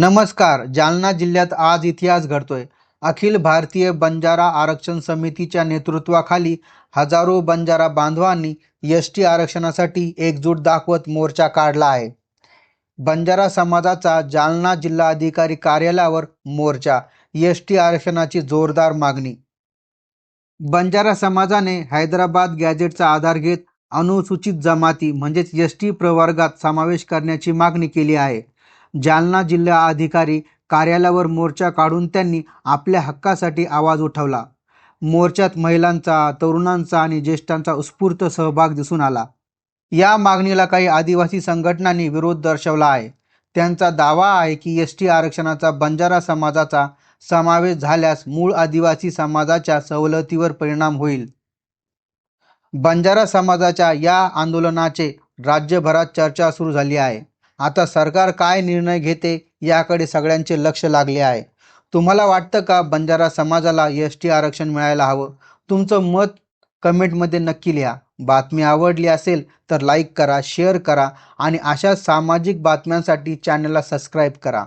नमस्कार जालना जिल्ह्यात आज इतिहास घडतोय. अखिल भारतीय बंजारा आरक्षण समितीच्या नेतृत्वाखाली हजारो बंजारा बांधवांनी एस टी आरक्षणासाठी एकजूट दाखवत मोर्चा काढला आहे. बंजारा समाजाचा जालना जिल्हाधिकारी कार्यालयावर मोर्चा एस टी आरक्षणाची जोरदार मागणी. बंजारा समाजाने हैदराबाद गॅजेटचा आधार घेत अनुसूचित जमाती म्हणजेच एस टी प्रवर्गात समावेश करण्याची मागणी केली आहे. जालना जिल्हा अधिकारी कार्यालयावर मोर्चा काढून त्यांनी आपल्या हक्कासाठी आवाज उठवला. मोर्चात महिलांचा तरुणांचा आणि ज्येष्ठांचा उत्स्फूर्त सहभाग दिसून आला. या मागणीला काही आदिवासी संघटनांनी विरोध दर्शवला आहे. त्यांचा दावा आहे की एस टी आरक्षणाचा बंजारा समाजाचा समावेश झाल्यास मूळ आदिवासी समाजाच्या सवलतीवर परिणाम होईल. बंजारा समाजाच्या या आंदोलनाचे राज्यभरात चर्चा सुरू झाली आहे. आता सरकार काय निर्णय घेते याकडे सगळ्यांचे लक्ष लागले आहे. तुम्हाला वाटतं का बंजारा समाजाला एस टी आरक्षण मिळायला हवं? तुमचं मत कमेंटमध्ये नक्की लिहा. बातमी आवडली असेल तर लाईक करा शेअर करा आणि अशा सामाजिक बातम्यांसाठी चॅनलला सबस्क्राईब करा.